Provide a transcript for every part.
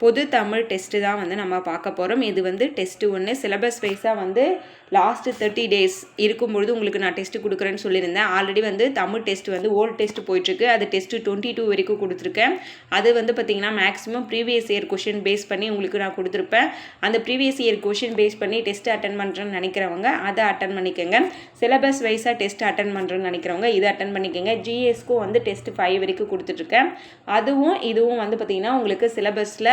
பொது தமிழ் டெஸ்ட்டு தான் வந்து நம்ம பார்க்க போகிறோம் இது வந்து டெஸ்ட்டு ஒன்று சிலபஸ் வைஸாக வந்து லாஸ்ட்டு தேர்ட்டி டேஸ் இருக்கும்பொழுது உங்களுக்கு நான் டெஸ்ட்டு கொடுக்குறேன்னு சொல்லியிருந்தேன். ஆல்ரெடி வந்து தமிழ் டெஸ்ட் வந்து ஓல்டு டெஸ்ட் போயிட்டுருக்கு. அது டெஸ்ட்டு டுவெண்ட்டி டூ வரைக்கும் கொடுத்துருக்கேன். அது வந்து பார்த்திங்கன்னா maximum previous year question base பண்ணி உங்களுக்கு நான் கொடுத்துருப்பேன். அந்த ப்ரீவியஸ் இயர் கொஷின் பேஸ் பண்ணி டெஸ்ட்டு அட்டன் பண்ணுறேன்னு நினைக்கிறவங்க அதை அட்டன் பண்ணிக்கோங்க. சிலபஸ் வைஸாக டெஸ்ட் அட்டன் பண்ணுறேன்னு நினைக்கிறவங்க இதை அட்டன் பண்ணிக்கோங்க. ஜிஎஸ்க்கும் வந்து டெஸ்ட் ஃபைவ் வரைக்கும் கொடுத்துட்ருக்கேன் அதுவும் இதுவும் வந்து பார்த்திங்கன்னா உங்களுக்கு சிலபஸில்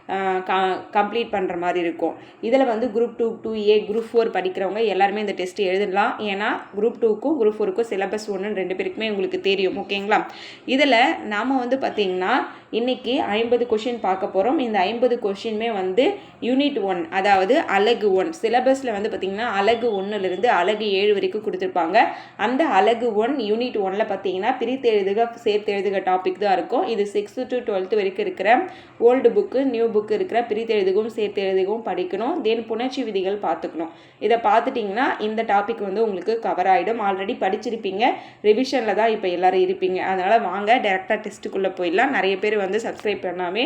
கம்ப்ளீட் பண்ணுற மாதிரி இருக்கும். இதில் வந்து group two two A group four படிக்கிறவங்க எல்லாருமே இந்த டெஸ்ட் எழுதலாம். ஏன்னா குரூப் டூக்கும் குரூப் ஃபோருக்கும் சிலபஸ் ஒன்று ரெண்டு பேருக்குமே உங்களுக்கு தெரியும். ஓகேங்களா? இதில் நாம் வந்து பார்த்திங்கன்னா இன்றைக்கி ஐம்பது கொஷின் பார்க்க போகிறோம் இந்த ஐம்பது கொஷினுமே வந்து யூனிட் ஒன் அதாவது அலகு ஒன் சிலபஸில் வந்து பார்த்திங்கன்னா அலகு ஒன்றுலேருந்து அலகு ஏழு வரைக்கும் கொடுத்துருப்பாங்க. அந்த அலகு ஒன் யூனிட் ஒனில் பார்த்தீங்கன்னா பிரித்து எழுதுக சேர்த்து எழுதுக டாபிக் தான் இருக்கும். இது சிக்ஸ்த்து டு டுவெல்த்து வரைக்கும் இருக்கிற old book new book book இருக்கிற பிரித்தெழுதுகவும் சேர்த்தெழுதுகவும் படிக்கணும். தென் புணர்ச்சி விதிகள் பார்த்துக்கணும். இதை பார்த்துட்டிங்கன்னா இந்த டாபிக் வந்து உங்களுக்கு கவர் ஆகிடும் ஆல்ரெடி படிச்சிருப்பீங்க. ரிவிஷனில் தான் இப்போ எல்லோரும் இருப்பீங்க. அதனால் வாங்க டேரெக்டாக டெஸ்ட்டுக்குள்ளே போயிடலாம். நிறைய பேர் வந்து சப்ஸ்கிரைப் பண்ணாமே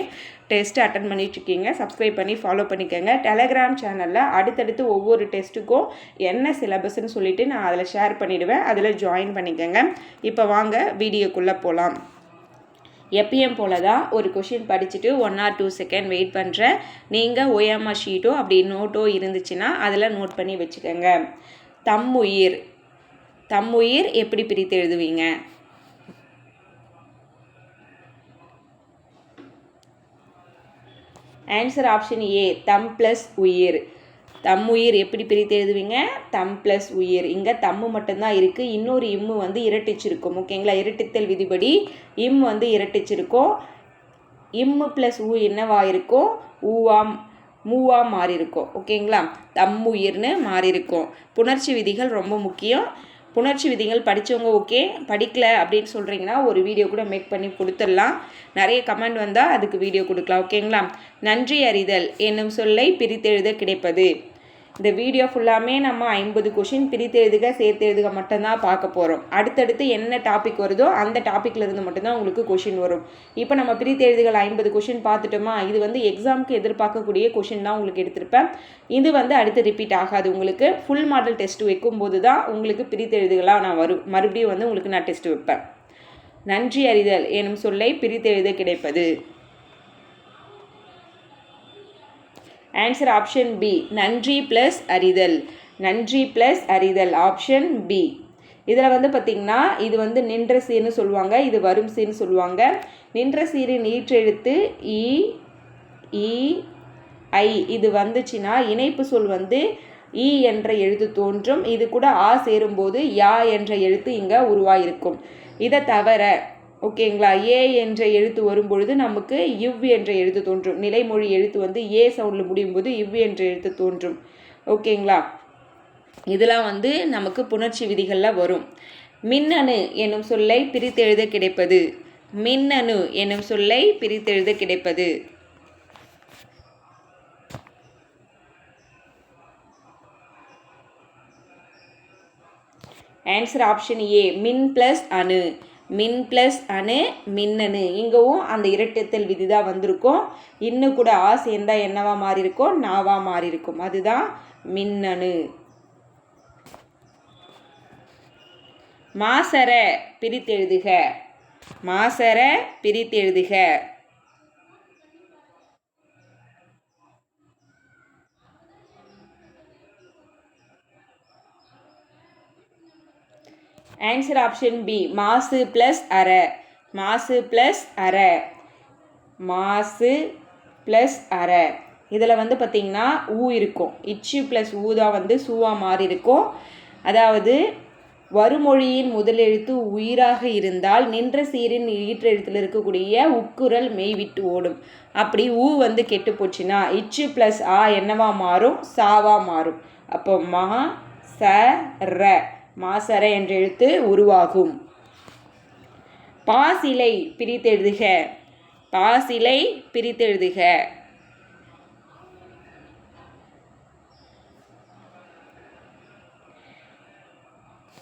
டெஸ்ட் அட்டன் பண்ணிட்டுருக்கீங்க சப்ஸ்கிரைப் பண்ணி ஃபாலோ பண்ணிக்கோங்க. டெலகிராம் சேனலில் அடுத்தடுத்து ஒவ்வொரு டெஸ்ட்டுக்கும் என்ன சிலபஸ்ன்னு சொல்லிவிட்டு நான் அதில் ஷேர் பண்ணிவிடுவேன் அதில் ஜாயின் பண்ணிக்கோங்க. இப்போ வாங்க வீடியோக்குள்ளே போகலாம் எப்பயும் போல தான் ஒரு கொஷின் படிச்சுட்டு one or two second wait பண்ணுறேன் நீங்கள் ஓயாமா ஷீட்டோ அப்படி நோட்டோ இருந்துச்சுன்னா அதில் நோட் பண்ணி வச்சுக்கோங்க. தம்முயிர் தம்முயிர் எப்படி பிரித்து எழுதுவீங்க? ஆன்சர் ஆப்ஷன் ஏ தம் ப்ளஸ் உயிர். தம் உயிர் எப்படி பிரித்து எழுதுவீங்க? தம் ப்ளஸ் உயிர். இங்கே தம்மு மட்டும்தான் இருக்குது இன்னொரு இம்மு வந்து இரட்டிச்சிருக்கும். ஓகேங்களா? இரட்டித்தல் விதிபடி இம் வந்து இரட்டிச்சிருக்கும். இம்மு ப்ளஸ் ஊ என்னவா இருக்கும்? ஊவாம் மூவா மாறி இருக்கும் ஓகேங்களா? தம் உயிர்னு மாறி இருக்கும் புணர்ச்சி விதிகள் ரொம்ப முக்கியம். புணர்ச்சி விதிகள் படித்தவங்க ஓகே. படிக்கல அப்படின்னு சொல்கிறீங்கன்னா ஒரு வீடியோ கூட மேக் பண்ணி கொடுத்துடலாம். நிறைய கமெண்ட் வந்தால் அதுக்கு வீடியோ கொடுக்கலாம். ஓகேங்களா? நன்றி அறிதல். என்னும் சொல்லை பிரித்தெழுத கிடைப்பது. இந்த வீடியோ ஃபுல்லாமே நம்ம ஐம்பது கொஷின் பிரித்து எழுதுக சேர்த்து எழுதுக மட்டும்தான் பார்க்க போகிறோம் அடுத்தடுத்து என்ன டாபிக் வருதோ அந்த டாப்பிக்கில் இருந்து மட்டும்தான் உங்களுக்கு கொஷின் வரும். இப்போ நம்ம பிரித்து எழுதுகள் ஐம்பது கொஷின் பார்த்துட்டோமா? இது வந்து எக்ஸாமுக்கு எதிர்பார்க்கக்கூடிய கொஷின் தான் உங்களுக்கு எடுத்திருப்பேன். இது வந்து அடுத்து ரிப்பீட் ஆகாது உங்களுக்கு. ஃபுல் மாடல் டெஸ்ட் வைக்கும்போது தான் உங்களுக்கு பிரித்து எழுதுகளாக நான் வரும் மறுபடியும் வந்து உங்களுக்கு நான் டெஸ்ட் வைப்பேன். நன்றி அறிதல் எனும் சொல்லை பிரித்தெழுத கிடைப்பது. ஆன்சர் ஆப்ஷன் பி நன்றி ப்ளஸ் அறிதல். நன்றி ப்ளஸ் அறிதல். ஆப்ஷன் பி இதில் வந்து பார்த்திங்கன்னா இது வந்து நின்ற சீர்னு சொல்லுவாங்க. இது வரும் சீர்னு சொல்லுவாங்க. நின்ற சீரின் ஈற்றெழுத்து இ e, இ e, ஐ இது வந்துச்சுன்னா இணைப்பு சொல் வந்து இ என்ற எழுத்து தோன்றும். இது கூட ஆ சேரும்போது யா என்ற எழுத்து இங்கே உருவாயிருக்கும். இதை தவிர ஓகேங்களா? ஏ என்ற எழுத்து வரும்பொழுது நமக்கு இவ் என்ற எழுத்து தோன்றும். நிலைமொழி எழுத்து வந்து ஏ சவுண்டில் முடியும் போது இவ் என்ற எழுத்து தோன்றும். ஓகேங்களா? இதெல்லாம் வந்து நமக்கு புணர்ச்சி விதிகளில் வரும். மின்னணு என்னும் சொல்லை பிரித்தெழுத கிடைப்பது. மின்னணு என்னும் சொல்லை பிரித்தெழுத கிடைப்பது. ஆன்சர் ஆப்ஷன் ஏ மின் ப்ளஸ் அணு. மின் ப்ளஸ் அணு மின்னணு. இங்கவும் அந்த இரட்டத்தல் விதி தான் வந்திருக்கும். இன்னும் கூட ஆ சேர்ந்தால் என்னவா மாறி இருக்கும் நாவா மாறி இருக்கும் அதுதான் மின்னணு. மாசர பிரித்தெழுதுக. மாசர பிரித்தெழுதுக. ஆன்சர் ஆப்ஷன் பி மாசு ப்ளஸ் அரை மாசு ப்ளஸ் அரை மாசு ப்ளஸ் அரை இதில் வந்து பார்த்திங்கன்னா ஊ இருக்கும். இச்சு ப்ளஸ் ஊ தான் வந்து சூவாக மாறி இருக்கும். அதாவது வருமொழியின் முதலெழுத்து உயிராக இருந்தால் நின்ற சீரின் ஈற்றெழுத்தில் இருக்கக்கூடிய உக்குரல் மெய் விட்டு ஓடும். அப்படி ஊ வந்து கெட்டு போச்சுன்னா இச்சு ப்ளஸ் ஆ என்னவா மாறும்? சாவா மாறும். அப்போ மா ச ர. மாசர என்ற எழுத்து உருவாகும். பாசிலை பிரித்தெழுதுக. பாசிலை பிரித்தெழுதுக.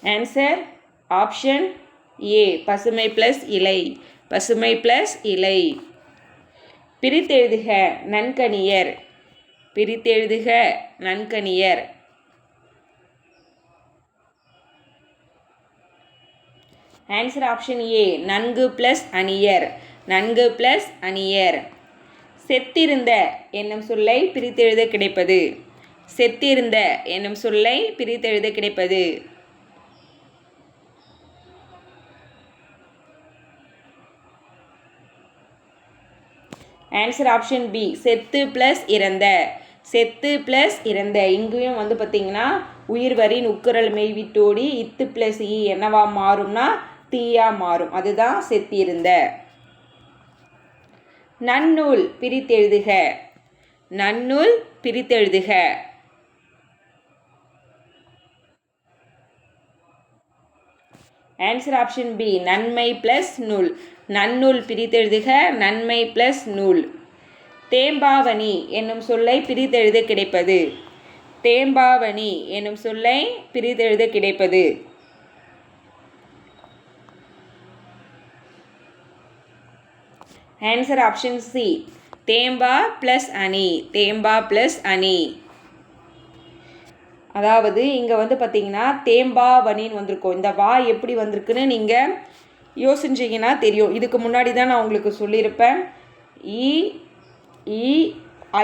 ஆன்சர் ஆப்ஷன் ஏ பசுமை ப்ளஸ் இலை. பசுமை ப்ளஸ் இலை. பிரித்தெழுதுக நன்கணியர். பிரித்தெழுதுக நன்கணியர். ஆன்சர் ஆப்ஷன் ஏ நன்கு ப்ளஸ் அணியர். நன்கு ப்ளஸ் அணியர். செத்திருந்த என்னும் சொல்லை பிரித்தெழுத கிடைப்பது. செத்திருந்த என்னும் சொல்லை பிரித்தெழுத கிடைப்பது. ஆன்சர் ஆப்ஷன் பி செத்து ப்ளஸ் இறந்த. செத்து ப்ளஸ் இறந்த. இங்கேயும் வந்து பார்த்தீங்கன்னா உயிர் வரின் உக்குரல் மெய்விட்டோடி இத்து ப்ளஸ் இ என்னவா மாறும்னா தீயா மாறும். அதுதான் செத்திருந்த. நன்னூல் பிரித்தெழுதுக. நன்னூல் பிரித்தெழுதுக. ஆன்சர் ஆப்ஷன் பி நன்மை ப்ளஸ் நூல். நன்னூல் பிரித்தெழுதுக நன்மை ப்ளஸ் நூல். தேம்பாவணி என்னும் சொல்லை பிரித்தெழுத கிடைப்பது. தேம்பாவணி என்னும் சொல்லை பிரித்தெழுத கிடைப்பது. ஆன்சர் ஆப்ஷன் சி தேம்பா ப்ளஸ் அணி. தேம்பா ப்ளஸ் அணி. அதாவது இங்கே வந்து பார்த்தீங்கன்னா தேம்பா வனின்னு வந்திருக்கும். இந்த வா எப்படி வந்திருக்குன்னு நீங்கள் யோசிச்சிங்கன்னா தெரியும். இதுக்கு முன்னாடி தான் நான் உங்களுக்கு சொல்லியிருப்பேன். இ இ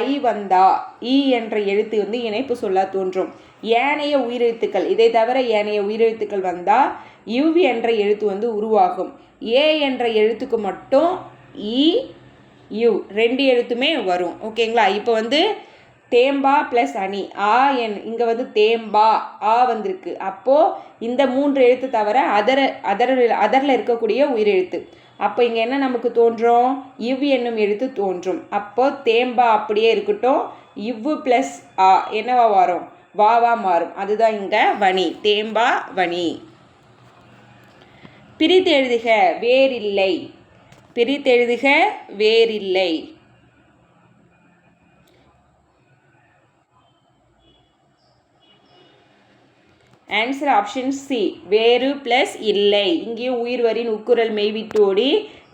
ஐ வந்தா இ என்ற எழுத்து வந்து இணைப்பு சொல்ல தோன்றும். ஏனைய உயிரெழுத்துக்கள் இதை தவிர ஏனைய உயிரெழுத்துக்கள் வந்தால் யுவ் என்ற எழுத்து வந்து உருவாகும். ஏ என்ற எழுத்துக்கு மட்டும் இ யு. ரெண்டு எழுத்துமே வரும். ஓகேங்களா? இப்போ வந்து தேம்பா ப்ளஸ் அணி. ஆ என். இங்கே வந்து தேம்பா. ஆ வந்திருக்கு. அப்போது இந்த மூன்று எழுத்து தவிர அதர அதர அதரில் இருக்கக்கூடிய உயிரெழுத்து. அப்போ இங்கே என்ன நமக்கு தோன்றும்? இவ் என்னும் எழுத்து தோன்றும். அப்போது தேம்பா அப்படியே இருக்கட்டும். இவ்வு ப்ளஸ் ஆ. என்னவா வரும் வாவா மாறும். அதுதான் இங்கே வணி. தேம்பா வணி. பிரித்து எழுதுக. வேறில்லை. பிரித்தெழுதுக வேறில்லை. ஆன்சர் ஆப்ஷன் சி வேறு ப்ளஸ் இல்லை. இங்கேயும் உயிர் வரின் உக்குரல் மெய்விட்டோடி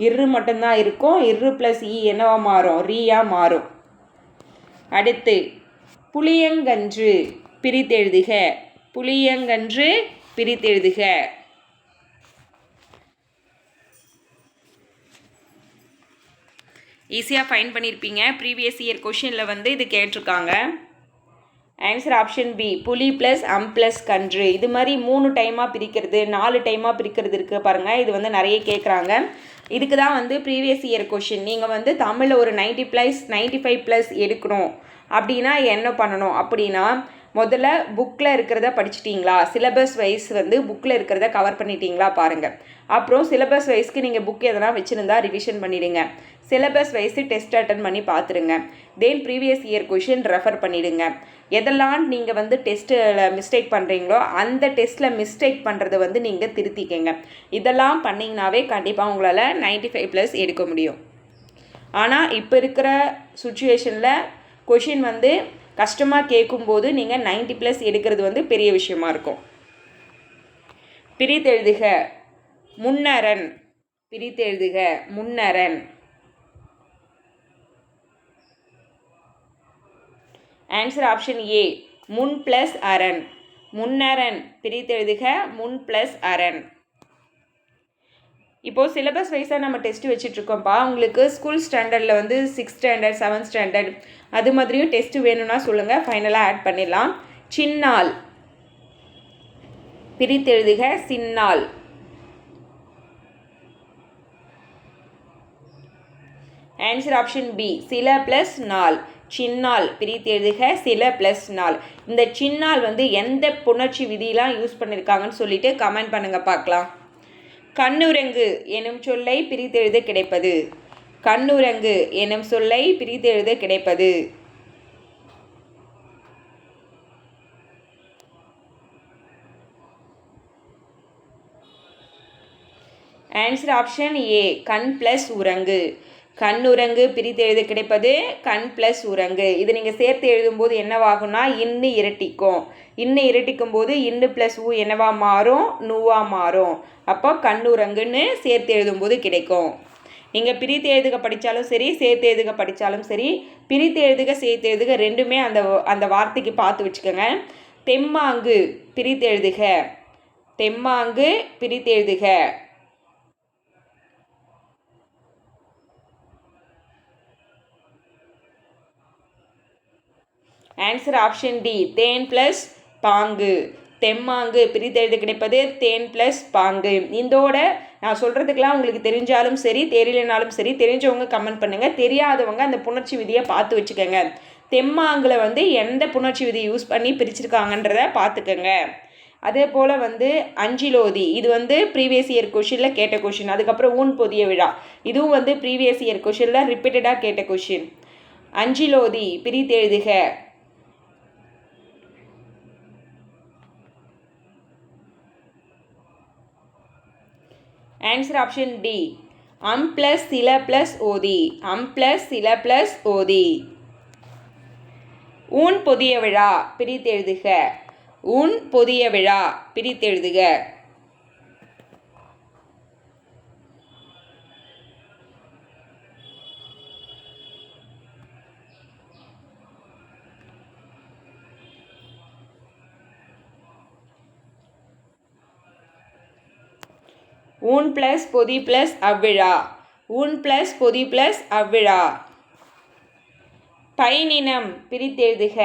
இரு மட்டும்தான் இருக்கும். இரு ப்ளஸ் இ e என்னவா மாறும்? ரீயா மாறும். அடுத்து புளியங்கன்று பிரித்தெழுதுக. புளியங்கன்று பிரித்தெழுதுக. ஈஸியாக ஃபைன் பண்ணியிருப்பீங்க ப்ரீவியஸ் இயர் கொஷினில் வந்து இது கேட்டிருக்காங்க. ஆன்சர் ஆப்ஷன் பி புலி ப்ளஸ் அம் ப்ளஸ் கன்று. இது மாதிரி மூணு டைமாக பிரிக்கிறது நாலு டைமாக பிரிக்கிறது இருக்குது பாருங்கள் இது வந்து நிறைய கேட்குறாங்க இதுக்கு தான் வந்து ப்ரீவியஸ் இயர் கொஷின் நீங்கள் வந்து தமிழில் ஒரு ninety plus ninety five plus எடுக்கணும். அப்படின்னா என்ன பண்ணணும்? அப்படின்னா முதல்ல புக்கில் இருக்கிறத படிச்சிட்டிங்களா? சிலபஸ் வைஸ் வந்து புக்கில் இருக்கிறத கவர் பண்ணிட்டீங்களா பாருங்கள் அப்புறம் சிலபஸ் வைஸ்க்கு நீங்கள் புக் எதனா வச்சுருந்தா ரிவிஷன் பண்ணிவிடுங்க சிலபஸ் வைஸு டெஸ்ட் அட்டன் பண்ணி பார்த்துருங்க. Then previous year question refer பண்ணிவிடுங்க எதெல்லாம் நீங்கள் வந்து டெஸ்ட்டில் மிஸ்டேக் பண்ணுறீங்களோ அந்த டெஸ்ட்டில் மிஸ்டேக் பண்ணுறதை வந்து நீங்கள் திருத்திக்கங்க. இதெல்லாம் பண்ணிங்கனாவே கண்டிப்பாக உங்களால் நைன்ட்டி ஃபைவ் ப்ளஸ் எடுக்க முடியும். ஆனால் இப்போ இருக்கிற சுச்சுவேஷனில் கொஷின் வந்து கஷ்டமாக கேட்கும்போது நீங்கள் நைன்ட்டி ப்ளஸ் எடுக்கிறது வந்து பெரிய விஷயமா இருக்கும். பிரித்தெழுதுக. முன்னரன். பிரித்தெழுதுக. முன்னரன். ஆன்சர் ஆப்ஷன் ஏ முன் ப்ளஸ் அரண் முன்னரன் பிரித்தெழுதுக முன் ப்ளஸ் அரண் இப்போது சிலபஸ் வைஸாக நம்ம டெஸ்ட் வச்சுட்ருக்கோம்ப்பா உங்களுக்கு ஸ்கூல் ஸ்டாண்டர்டில் வந்து சிக்ஸ் ஸ்டாண்டர்ட் செவன்த் ஸ்டாண்டர்ட் அது மாதிரியும் டெஸ்ட்டு வேணும்னா சொல்லுங்கள் ஃபைனலாக ஆட் பண்ணிடலாம். சின்னால். பிரித்தெழுதுக சின்னால். ஆன்சர் ஆப்ஷன் பி சில ப்ளஸ் நாள். சின்னால் பிரித்து எழுதுக சில ப்ளஸ் நாள். இந்த சின்னால் வந்து எந்த புணர்ச்சி விதியெலாம் யூஸ் பண்ணியிருக்காங்கன்னு சொல்லிட்டு கமெண்ட் பண்ணுங்கள் பார்க்கலாம். கண்ணுரங்கு எனும் சொல்லை பிரித்தெழுத கிடைப்பது. கண்ணுரங்கு எனும் சொல்லை பிரித்தெழுத கிடைப்பது. ஆன்சர் ஆப்ஷன் ஏ கண் ப்ளஸ் உரங்கு. கண்ணுரங்கு பிரித்து எழுத கிடைப்பது கண் ப்ளஸ் உரங்கு இது நீங்கள் சேர்த்து எழுதும்போது என்னவாகும்னா இன்னு இரட்டிக்கும். இன்னு இரட்டிக்கும் போது இன்னு ப்ளஸ் ஊ என்னவா மாறும்? நூவா மாறும். அப்போ கண்ணுரங்குன்னு சேர்த்து எழுதும்போது கிடைக்கும். நீங்கள் பிரித்து எழுதுக படித்தாலும் சரி சேர்த்து எழுதுக படித்தாலும் சரி பிரித்து எழுதுக சேர்த்து எழுதுக ரெண்டுமே அந்த அந்த வார்த்தைக்கு பார்த்து வச்சுக்கோங்க. தெம்மாங்கு பிரித்து எழுதுக. தெம்மாங்கு பிரித்து எழுதுக. ஆன்சர் ஆப்ஷன் டி தேன் ப்ளஸ் பாங்கு. தெம்மாங்கு பிரித்தெழுது கிடைப்பது தேன் ப்ளஸ் பாங்கு. இதோட நான் சொல்கிறதுக்கெலாம் உங்களுக்கு தெரிஞ்சாலும் சரி தெரியலனாலும் சரி தெரிஞ்சவங்க கமெண்ட் பண்ணுங்கள் தெரியாதவங்க அந்த புணர்ச்சி விதியை பார்த்து வச்சுக்கோங்க. தெம்மாங்கில் வந்து எந்த புணர்ச்சி விதியை யூஸ் பண்ணி பிரிச்சிருக்காங்கன்றத பார்த்துக்கோங்க. அதே போல் வந்து அஞ்சிலோதி இது வந்து ப்ரீவியஸ் இயர் கொஷினில் கேட்ட கொஷின் அதுக்கப்புறம் ஊன் பொதிய விழா. இதுவும் வந்து ப்ரீவியஸ் இயர் கொஷினில் ரிப்பீட்டடாக கேட்ட கொஷின் அஞ்சிலோதி பிரித்தெழுதுக ஆன்சர் ஆப்ஷன் டி அம் ப்ளஸ் சில ப்ளஸ் ஓதி அம் ப்ளஸ் சில ப்ளஸ் ஓதி ஊன் பொதிய விழா பிரித்தெழுதுக ஊன் பொதிய விழா பிரித்தெழுதுக ஊன் ப்ளஸ் பொதி ப்ளஸ் அவ்விழா. ஊன் ப்ளஸ் பொதி ப்ளஸ் அவ்விழா. பைனினம் பிரித்தெழுதுக.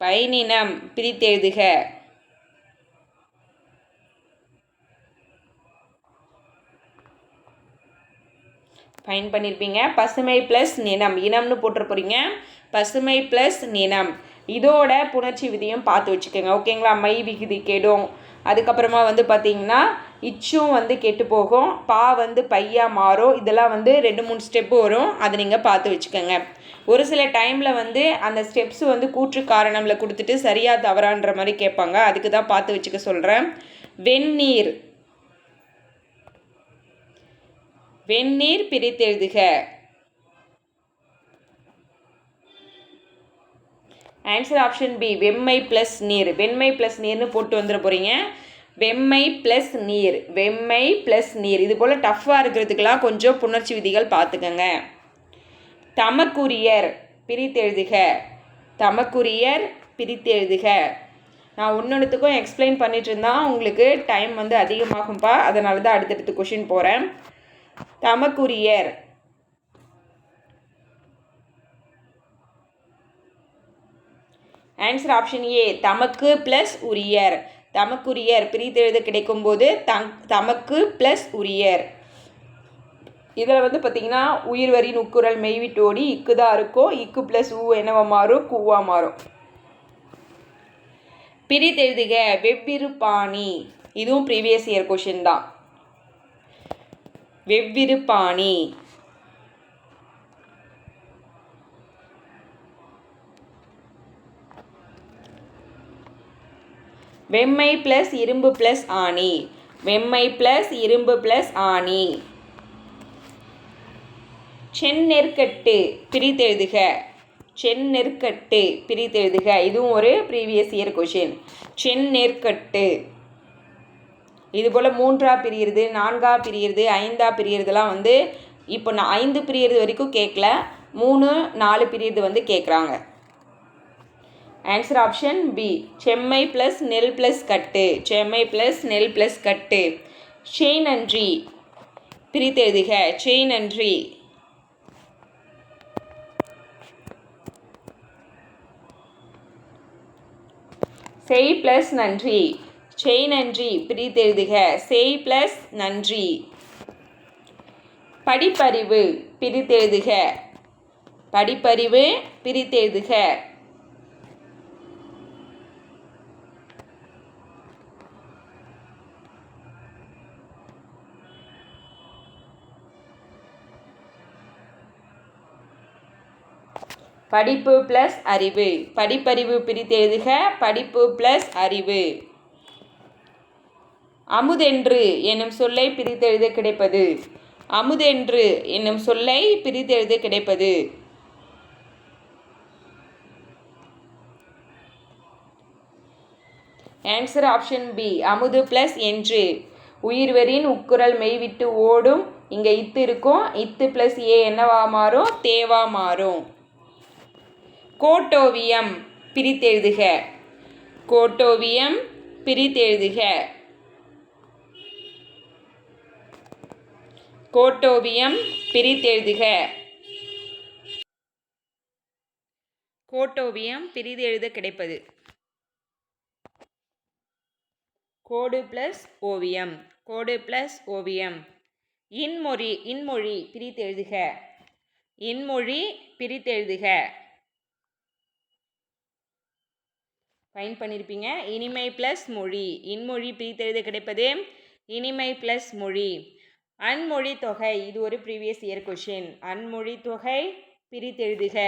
பைனினம் பிரித்தெழுதுக. ஃபைன் பண்ணியிருப்பீங்க பசுமை ப்ளஸ் நினம். இனம்னு போட்டுற போகிறீங்க பசுமை ப்ளஸ் நினம். இதோட புணர்ச்சி விதியும் பார்த்து வச்சுக்கோங்க. ஓகேங்களா? மை விகுதி கெடும். அதுக்கப்புறமா வந்து பார்த்திங்கன்னா இச்சும் வந்து கெட்டு போகும். பா வந்து பையாக மாறும். இதெல்லாம் வந்து ரெண்டு மூணு ஸ்டெப்பு வரும். அதை நீங்கள் பார்த்து வச்சுக்கோங்க. ஒரு சில டைமில் வந்து அந்த ஸ்டெப்ஸ் வந்து கூற்று காரணமில் கொடுத்துட்டு சரியாக தவறான்ற மாதிரி கேட்பாங்க. அதுக்கு தான் பார்த்து வச்சுக்க சொல்கிறேன் வெந்நீர். வெந்நீர் பிரித்தெழுதுக. ஆன்சர் ஆப்ஷன் பி வெம்மை ப்ளஸ் நீர். வெண்மை ப்ளஸ் நீர்னு போட்டு வந்துட போகிறீங்க வெம்மை ப்ளஸ் நீர். வெம்மை ப்ளஸ் நீர். இது போல் டஃப்பாக இருக்கிறதுக்கெலாம் கொஞ்சம் புணர்ச்சி விதிகள் பார்த்துக்கங்க. தமக்குரியர் பிரித்தெழுதுக தமக்குரியர் பிரித்தெழுதுக நான் ஒன்றொன்றுத்துக்கும் எக்ஸ்பிளைன் பண்ணிகிட்டு இருந்தால் உங்களுக்கு டைம் வந்து அதிகமாகும்பா. அதனால தான் அடுத்தடுத்து கொஷின் போகிறேன் தமக்குரியர். ஆன்சர் ஆப்ஷன் ஏ தமக்கு ப்ளஸ் உரியர். தமக்குரியர். பிரித்தெழுத கிடைக்கும்போது தங் தமக்கு ப்ளஸ் உரியர். இதில் வந்து பார்த்திங்கன்னா உயிர் வரி நுக்குரல் மெய்விட்டோடி இக்கு தான் இருக்கும் இக்கு ப்ளஸ் ஊ என்னவா மாறும்? கூவா மாறும். பிரித்தெழுதுக வெவ்விரு பாணி இதுவும் ப்ரீவியஸ் இயர் கொஷின் தான். வெவ்விரு பாணி வெம்மை ப்ளஸ் இரும்பு ப்ளஸ் ஆணி. வெம்மை ப்ளஸ் இரும்பு ப்ளஸ் ஆணி. செந்நெற்கட்டு பிரித்தெழுதுக செந்நெற்கட்டு பிரித்தெழுதுக இதுவும் ஒரு ப்ரீவியஸ் இயர் கொஷின் செந்நெற்கட்டு இது போல் மூன்றா பிரியிறது நான்காக பிரியிறது ஐந்தா பிரியிறதுலாம் வந்து இப்போ நான் ஐந்து பிரியிறது வரைக்கும் கேட்கல மூணு நாலு பிரியிறது வந்து கேட்குறாங்க ஆன்சர் ஆப்ஷன் பி செம்மை ப்ளஸ் நெல் ப்ளஸ் கட்டு செம்மை ப்ளஸ் நெல் ப்ளஸ் கட்டு செய் நன்றி பிரித்தெழுதுக செய் நன்றி செய் ப்ளஸ் நன்றி. செய் நன்றி பிரித்தெழுதுக செய் ப்ளஸ் நன்றி. படிப்பறிவு. பிரித்தெழுதுக படிப்பறிவு. பிரித்தெழுதுக படிப்பு ப்ளஸ் அறிவு. படிப்பறிவு பிரித்தெழுதுக படிப்பு ப்ளஸ் அறிவு. அமுதென்று என்னும் சொல்லை பிரித்தெழுத கிடைப்பது. அமுதென்று என்னும் சொல்லை பிரித்தெழுத கிடைப்பது. ஆன்சர் ஆப்ஷன் பி அமுது ப்ளஸ் என்று. உயிர்வரின் உக்குரல் மெய்விட்டு ஓடும். இங்கே இத்து இருக்கும். இத்து ப்ளஸ் ஏ என்னவா மாறும்? தேவா மாறும். கோட்டோவியம் பிரித்தெழுதுக. கோட்டோவியம் பிரித்தெழுதுக. கோட்டோவியம் பிரித்தெழுதுக. கோட்டோவியம் பிரிதெழுத கிடைப்பது. கோடு ப்ளஸ் ஓவியம். கோடு ப்ளஸ் ஓவியம். இன்மொழி இன்மொழி பிரித்தெழுதுக. இன்மொழி பிரித்தெழுதுக. ஃபைன் பண்ணியிருப்பீங்க இனிமை ப்ளஸ் மொழி. இன்மொழி பிரித்தெழுத கிடைப்பது இனிமை ப்ளஸ் மொழி. அன்மொழி தொகை. இது ஒரு ப்ரீவியஸ் இயர் கொஷின் அன்மொழி தொகை பிரித்தெழுதுக.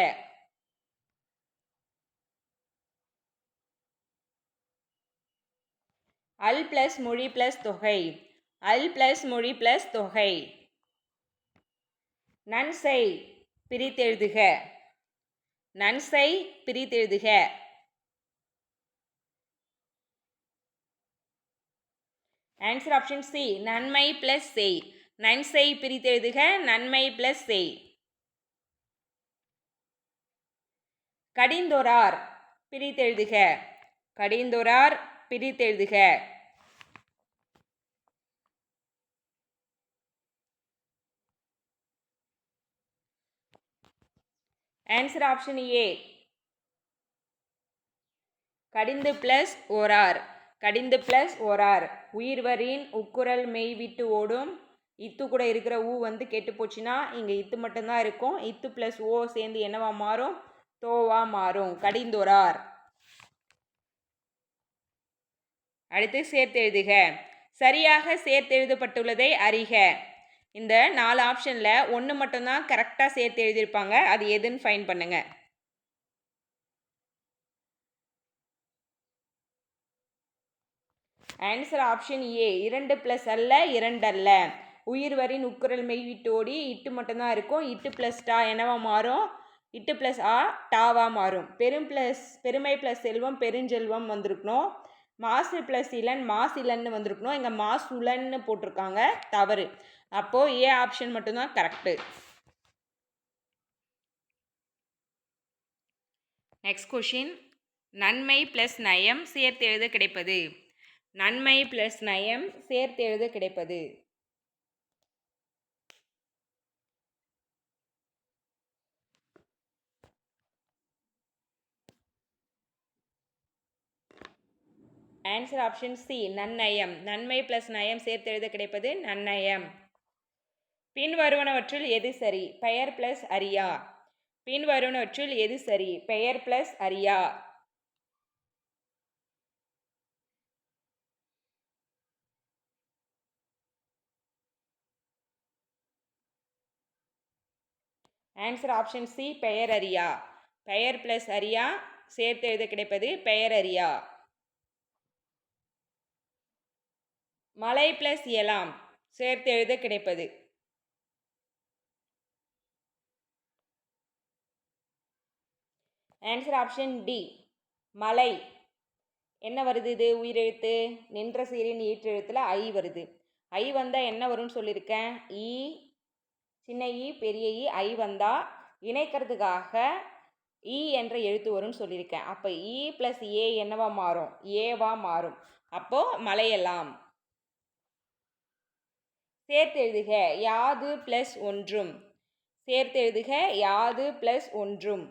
அல் ப்ளஸ் மொழி ப்ளஸ் தொகை. அல் ப்ளஸ் மொழி ப்ளஸ் தொகை. நன்சை பிரித்தெழுதுக. நன்சை பிரித்தெழுதுக. ஆன்சர் ஆப்ஷன் சி நன்மை ப்ளஸ் செய். நன்சை பிரித்தெழுதுக நன்மை ப்ளஸ் செய். கடிந்தொரார் பிரித்தெழுதுக கடிந்தொரார் பிரித்தெழுதுக ஆன்சர் ஆப்ஷன் ஏ கடிந்து ப்ளஸ் ஓரார். கடிந்து ப்ளஸ் ஓரார் உயிர்வரின் உக்குரல் மெய் விட்டு ஓடும். இத்து கூட இருக்கிற ஊ வந்து கெட்டு போச்சுன்னா இங்கே இத்து மட்டும்தான் இருக்கும். இத்து ப்ளஸ் ஓ சேர்ந்து என்னவா மாறும்? தோவா மாறும். கடிந்தொரார் அடுத்து சேர்த்து எழுதுக. சரியாக சேர்த்து எழுதப்பட்டுள்ளதை அறிக. இந்த நாலு ஆப்ஷனில் ஒன்று மட்டும்தான் கரெக்டாக சேர்த்து எழுதியிருப்பாங்க. அது எதுன்னு ஃபைன் பண்ணுங்கள் ஆன்சர் ஆப்ஷன் ஏ இரண்டு ப்ளஸ் அல்ல இரண்டல்ல. உயிர்வரின் உக்குரல் மெய் விட்டு இட்டு மட்டும்தான் இருக்கும். இட்டு ப்ளஸ் டா என்னவா மாறும்? இட்டு ப்ளஸ் ஆ டாவா மாறும். பெரும் ப்ளஸ் பெருமை ப்ளஸ் செல்வம் பெருஞ்செல்வம் வந்திருக்கணும். மாசு ப்ளஸ் இலன் மாஸ் இலன்னு வந்திருக்கணும். இங்கே மாஸ் உலன்னு போட்டிருக்காங்க. தவறு. அப்போது ஏ ஆப்ஷன் மட்டும்தான் கரெக்டு நெக்ஸ்ட் கொஷின் நன்மை ப்ளஸ் நயம் சேர்த்து எழுத கிடைப்பது. நன்மை ப்ளஸ் நயம் சேர்த்து எழுத கிடைப்பது. ஆன்சர் ஆப்ஷன் சி நன்னயம். நன்மை ப்ளஸ் நயம் சேர்த்து எழுத கிடைப்பது நன்னயம். பின்வருவனவற்றுள் எது சரி? பெயர் ப்ளஸ் அரியா. பின்வருவனவற்றுள் எது சரி? பெயர் ப்ளஸ் அரியா. ஆன்சர் ஆப்ஷன் சி பெயர் அரியா பெயர் ப்ளஸ் அரியா சேர்த்து எழுத கிடைப்பது பெயர் அரியா மலை ப்ளஸ் எலாம் சேர்த்து எழுத கிடைப்பது. ஆன்சர் ஆப்ஷன் டி மலை. என்ன வருது இது? உயிரெழுத்து. நின்ற சீரின் ஈற்றெழுத்தில் ஐ வருது. ஐ வந்தால் என்ன வரும்னு சொல்லியிருக்கேன் ஈ e, சின்ன ஈ பெரிய ஈ ஐ வந்தால் இணைக்கிறதுக்காக இ என்ற எழுத்து வரும்னு சொல்லியிருக்கேன். அப்போ இ ப்ளஸ் ஏ என்னவா மாறும்? ஏவா மாறும். அப்போது மலையெல்லாம். சேர்த்து எழுதுக. யாது ப்ளஸ் ஒன்றும். சேர்த்து எழுதுக. யாது ப்ளஸ் ஒன்றும்.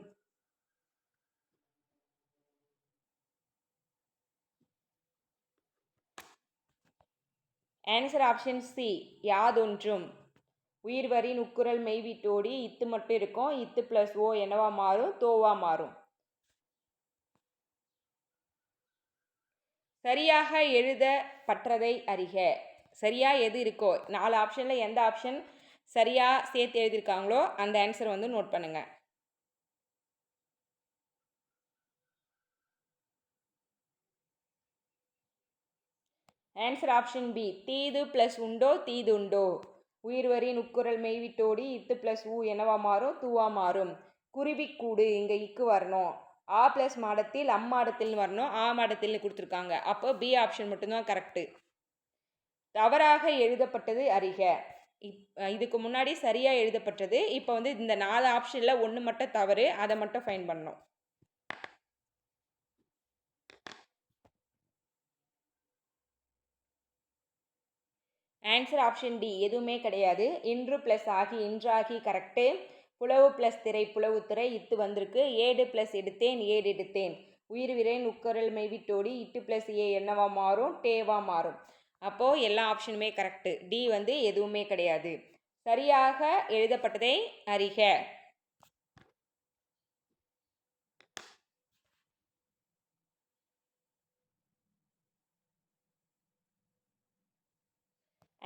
ஆன்சர் ஆப்ஷன் சி யாதொன்றும் உயிர்வரின் உக்குரல் மெய்விட்டோடி இத்து மட்டும் இருக்கும். இத்து ப்ளஸ் ஓ என்னவா மாறும்? தோவா மாறும். சரியாக எழுதப்பட்டதை அறிக. சரியா எது இருக்கோ? நாலு ஆப்ஷனில் எந்த ஆப்ஷன் சரியாக சேர்த்து எழுதியிருக்காங்களோ அந்த ஆன்சர் வந்து நோட் பண்ணுங்கள் ஆன்சர் ஆப்ஷன் பி தீது ப்ளஸ் உண்டோ தீது உண்டோ? உயிர்வரி நுக்குரல் மெய்விட்டோடி இத்து ப்ளஸ் ஊ என்னவா மாறும்? தூவா மாறும். குருவிக்கூடு இங்கே இக்கு வரணும். ஆ ப்ளஸ் மாடத்தில் அம்மாடத்தில்னு வரணும். ஆ மாடத்தில்னு கொடுத்துருக்காங்க. அப்போ பி ஆப்ஷன் மட்டும்தான் கரெக்டு தவறாக எழுதப்பட்டது அறிக. இப் இதுக்கு முன்னாடி சரியாக எழுதப்பட்டது. இப்போ வந்து இந்த நாலு ஆப்ஷனில் ஒன்று மட்டும் தவறு. அதை மட்டும் ஃபைன் பண்ணணும். ஆன்சர் ஆப்ஷன் டி எதுவுமே கிடையாது. இன்று ப்ளஸ் ஆகி இன்றாகி கரெக்டு புலவு ப்ளஸ் திரை புலவு திரை இத்து வந்திருக்கு. ஏடு ப்ளஸ் எடுத்தேன் ஏடு எடுத்தேன். உயிர் விரேன் உக்கரல் மெய்விட்டோடி இட்டு ப்ளஸ் ஏ என்னவா மாறும்? டேவா மாறும். அப்போது எல்லா ஆப்ஷனுமே கரெக்டு டி வந்து எதுவுமே கிடையாது. சரியாக எழுதப்பட்டதை அறிக.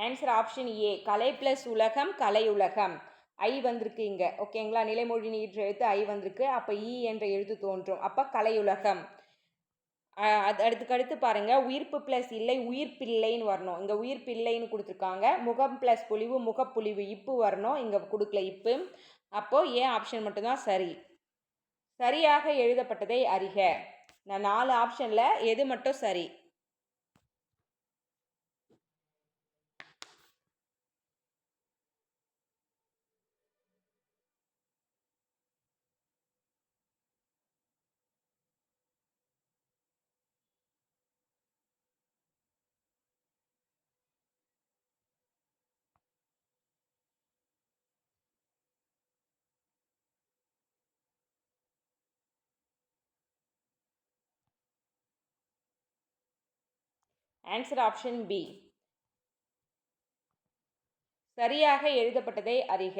ஆன்சர் ஆப்ஷன் ஏ கலை ப்ளஸ் உலகம் கலை உலகம். ஐ வந்திருக்கு இங்கே ஓகேங்களா நிலைமொழி நீர் எழுத்து ஐ வந்திருக்கு அப்போ இ e என்ற எழுத்து தோன்றும். அப்போ கலையுலகம் அது அடுத்துக்கடுத்து பாருங்கள் உயிர்ப்பு ப்ளஸ் இல்லை உயிர்ப்பில்லைன்னு வரணும். இங்கே உயிர்ப்பில்லைன்னு கொடுத்துருக்காங்க. முகம் ப்ளஸ் பொலிவு முகப்புலிவு இப்பு வரணும். இங்கே கொடுக்கல இப்பு. அப்போது ஏ ஆப்ஷன் மட்டும்தான் சரி. சரியாக எழுதப்பட்டதை அறிக. நான் நாலு ஆப்ஷனில் எது மட்டும் சரி? ஆன்சர் ஆப்ஷன் பி சரியாக எழுதப்பட்டதை அறிக.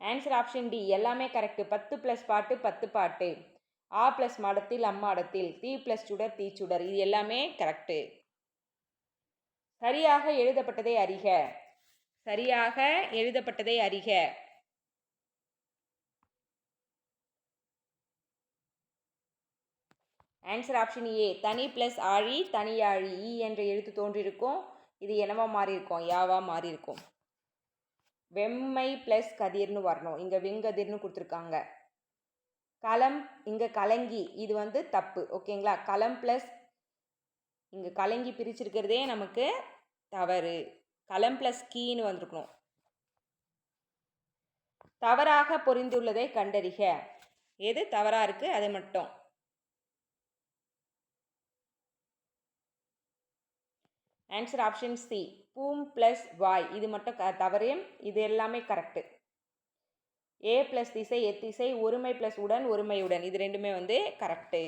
ஆன்சர் ஆப்ஷன் டி எல்லாமே கரெக்டு பத்து ப்ளஸ் பாட்டு பத்து பாட்டு. ஆ ப்ளஸ் மாடத்தில் அம்மாடத்தில் தீ ப்ளஸ் சுடர் தீச்சுடர் இது எல்லாமே கரெக்டு சரியாக எழுதப்பட்டதை அறிக. சரியாக எழுதப்பட்டதை அறிக. ஆன்சர் ஆப்ஷன் ஏ தனி ப்ளஸ் ஆழி தனியாழி இ e என்ற எழுத்து தோன்றிருக்கும். இது என்னவா மாறியிருக்கும்? யாவா மாறியிருக்கும்? வெம்மை ப்ளஸ் கதிர்னு வரணும். இங்கே வெங்கதிர்னு கொடுத்துருக்காங்க. களம் இங்கே கலங்கி. இது வந்து தப்பு. ஓகேங்களா களம் ப்ளஸ் இங்கே கலங்கி பிரிச்சிருக்கிறதே நமக்கு தவறு. களம் ப்ளஸ் கீன்னு வந்திருக்கணும். தவறாக பொறிந்துள்ளதை கண்டறிக. எது தவறாக இருக்குது அது மட்டும். ஆன்சர் ஆப்ஷன் சி பூம் ப்ளஸ் வாய். இது மட்டும் க தவறு. இது எல்லாமே கரெக்டு ஏ ப்ளஸ் திசை எத்திசை ஒருமை ப்ளஸ் உடன் ஒருமையுடன். இது ரெண்டுமே வந்து கரெக்டு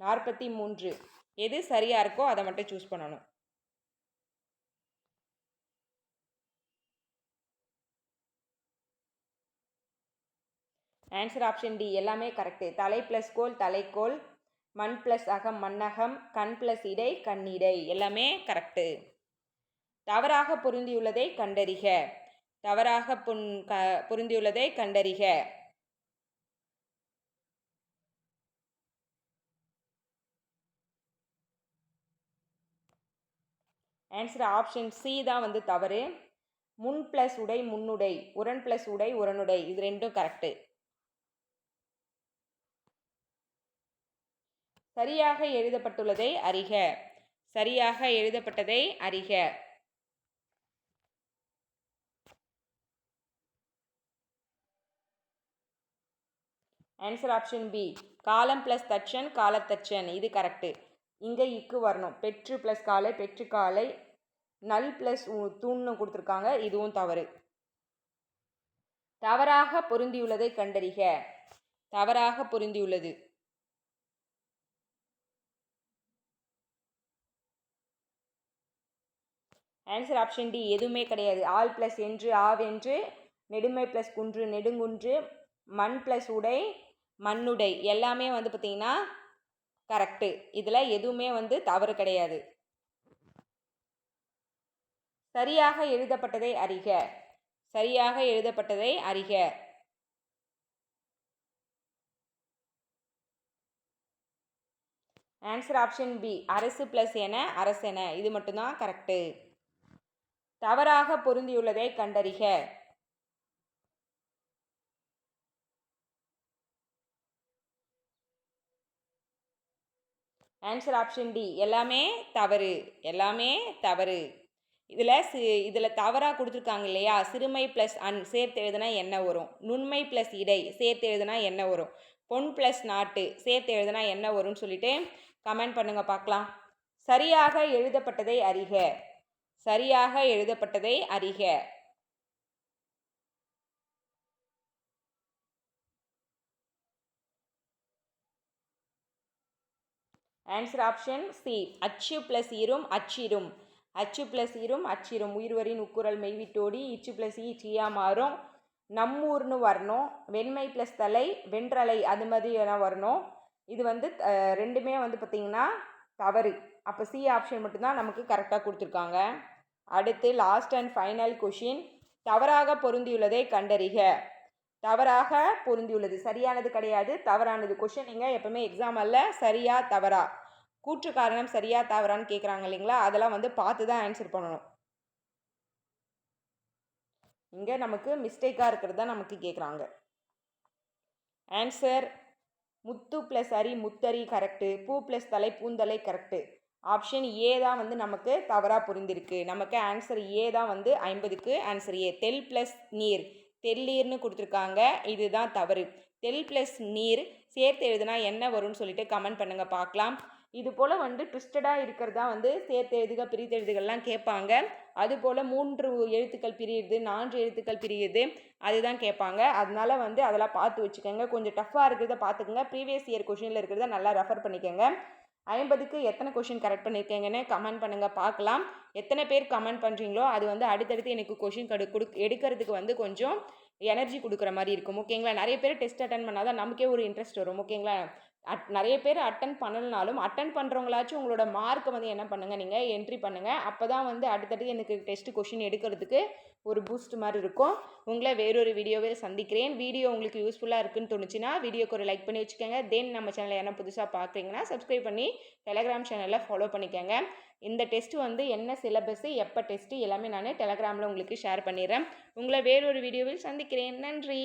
நாற்பத்தி மூன்று. எது சரியாக இருக்கோ அதை மட்டும் சூஸ் பண்ணணும். ஆன்சர் ஆப்ஷன் டி எல்லாமே கரெக்டு தலை ப்ளஸ் கோல் தலைக்கோல் மண் ப்ளஸ் அகம் மண்ணகம் கண் ப்ளஸ் இடை கண்ணிடை எல்லாமே கரெக்டு தவறாக பொருந்தியுள்ளதை கண்டறிக. தவறாக புன் க பொருந்தியுள்ளதை கண்டறிக. ஆன்சர் ஆப்ஷன் சி தான் வந்து தவறு. முன் ப்ளஸ் உடை முன்னுடை. உரன் ப்ளஸ் உடை உரனுடை. இது ரெண்டும் கரெக்டு சரியாக எழுதப்பட்டுள்ளதை அறிக. சரியாக எழுதப்பட்டதை அறிக. ஆன்சர் ஆப்ஷன் பி காலம் ப்ளஸ் தச்சன் காலத்தச்சன் இது கரெக்டு இங்கே இக்கு வரணும். பெற்று ப்ளஸ் காலை பெற்று காலை நல் ப்ளஸ் தூண்னு கொடுத்துருக்காங்க. இதுவும் தவறு. தவறாக பொருந்தியுள்ளதை கண்டறிக. தவறாக பொருந்தியுள்ளது. ஆன்சர் ஆப்ஷன் டி எதுவுமே கிடையாது. ஆல் ப்ளஸ் என்று ஆவென்று நெடுமை ப்ளஸ் குன்று நெடுங்குன்று மண் ப்ளஸ் உடை மண்ணுடை எல்லாமே வந்து பார்த்திங்கன்னா கரெக்டு இதில் எதுவுமே வந்து தவறு கிடையாது. சரியாக எழுதப்பட்டதை அறிக. சரியாக எழுதப்பட்டதை அறிக. ஆன்சர் ஆப்ஷன் பி அரசு ப்ளஸ் என அரசென. இது மட்டும்தான் கரெக்டு தவறாக பொருந்தியுள்ளதை கண்டறிக. ஆன்சர் ஆப்ஷன் டி எல்லாமே தவறு. எல்லாமே தவறு. இதில் சி இதில் தவறாக கொடுத்துருக்காங்க இல்லையா? சிறுமை ப்ளஸ் அன் சேர்த்து எழுதுனா என்ன வரும்? நுண்மை ப்ளஸ் இடை சேர்த்து எழுதுனா என்ன வரும்? பொன் ப்ளஸ் நாட்டு சேர்த்து எழுதுனா என்ன வரும்னு சொல்லிட்டு கமெண்ட் பண்ணுங்கள் பார்க்கலாம். சரியாக எழுதப்பட்டதை அறிக. சரியாக எழுதப்பட்டதை அறிக. ஆன்சர் ஆப்ஷன் சி அச்சு ப்ளஸ் இரும் அச்சிரும். அச்சு ப்ளஸ் இரும் அச்சிரும். உயிர்வரின் உக்குரல் மெய்விட்டோடி இச்சு ப்ளஸ் ஈ சீயா மாறும். நம்மூர்னு வரணும். வெண்மை ப்ளஸ் தலை வென்றலை அது மாதிரி என வரணும். இது வந்து ரெண்டுமே வந்து பார்த்திங்கன்னா தவறு. அப்போ சி ஆப்ஷன் மட்டும்தான் நமக்கு கரெக்டாக கொடுத்துருக்காங்க. அடுத்து லாஸ்ட் அண்ட் ஃபைனல் கொஷின் தவறாக பொருந்தியுள்ளதை கண்டறிக. தவறாக பொருந்தியுள்ளது. சரியானது கிடையாது தவறானது. கொஷின் நீங்கள் எப்பவுமே எக்ஸாம் அல்ல சரியா தவறா? கூற்று காரணம் சரியா தவறான்னு கேட்குறாங்க இல்லைங்களா? அதெல்லாம் வந்து பார்த்து தான் ஆன்சர் பண்ணணும். இங்கே நமக்கு மிஸ்டேக்காக இருக்கிறது தான் நமக்கு கேட்குறாங்க ஆன்சர் முத்து ப்ளஸ் அரி முத்தரி கரெக்டு பூ ப்ளஸ் தலை பூந்தலை கரெக்டு ஆப்ஷன் ஏ தான் வந்து நமக்கு தவறாக புரிந்திருக்கு. நமக்கு ஆன்சர் ஏ தான் வந்து ஐம்பதுக்கு ஆன்சர் ஏ தெல் ப்ளஸ் நீர் தெல்லீர்னு கொடுத்துருக்காங்க. இதுதான் தவறு. தெல் ப்ளஸ் நீர் சேர்த்து எழுதுனா என்ன வரும்னு சொல்லிட்டு கமெண்ட் பண்ணுங்க பார்க்கலாம். இது போல் வந்து ட்விஸ்டடாக இருக்கிறதா வந்து சேர்த்து எழுதுக பிரித்து எழுதுகள்லாம் கேட்பாங்க. அதுபோல் மூன்று எழுத்துக்கள் பிரியுது நான்கு எழுத்துக்கள் பிரியுது அதுதான் கேட்பாங்க. அதனால வந்து அதெல்லாம் பார்த்து வச்சுக்கோங்க. கொஞ்சம் டஃப்பாக இருக்கிறத பார்த்துக்கோங்க. ப்ரீவியஸ் இயர் கொஷினில் இருக்கிறத நல்லா ரெஃபர் பண்ணிக்கோங்க. ஐம்பதுக்கு எத்தனை கொஷின் கரெக்ட் பண்ணியிருக்கீங்கன்னு கமெண்ட் பண்ணுங்கள் பார்க்கலாம். எத்தனை பேர் கமெண்ட் பண்ணுறீங்களோ அது வந்து அடுத்தடுத்து எனக்கு கொஷின் கடு கொடு எடுக்கிறதுக்கு வந்து கொஞ்சம் எனர்ஜி கொடுக்குற மாதிரி இருக்கும். ஓகேங்களா நிறைய பேர் டெஸ்ட் அட்டன் பண்ணால் தான் நமக்கே ஒரு இன்ட்ரெஸ்ட் வரும். ஓகேங்களா அட் நிறைய பேர் அட்டன் பண்ணலனாலும் அட்டன் பண்ணுறவங்களாச்சும் உங்களோட மார்க்கை வந்து என்ன பண்ணுங்கள் நீங்கள் என்ட்ரி பண்ணுங்கள் அப்போ தான் வந்து அடுத்தடுத்து எனக்கு டெஸ்ட் கொஷின் எடுக்கிறதுக்கு ஒரு பூஸ்ட் மாதிரி இருக்கும். உங்களை வேறொரு வீடியோவில் சந்திக்கிறேன். வீடியோ உங்களுக்கு யூஸ்ஃபுல்லாக இருக்குன்னு தோணுச்சுன்னா வீடியோக்கு ஒரு லைக் பண்ணி வச்சுக்கோங்க. தென் நம்ம சேனலை என்ன புதுசாக பார்க்குறீங்கன்னா சப்ஸ்கிரைப் பண்ணி டெலகிராம் சேனலில் ஃபாலோ பண்ணிக்கோங்க. இந்த டெஸ்ட் வந்து என்ன சிலபஸ்ஸு எப்போ டெஸ்ட்டு எல்லாமே நான் டெலகிராமில் உங்களுக்கு ஷேர் பண்ணிடுறேன். உங்களை வேறொரு வீடியோவில் சந்திக்கிறேன். நன்றி.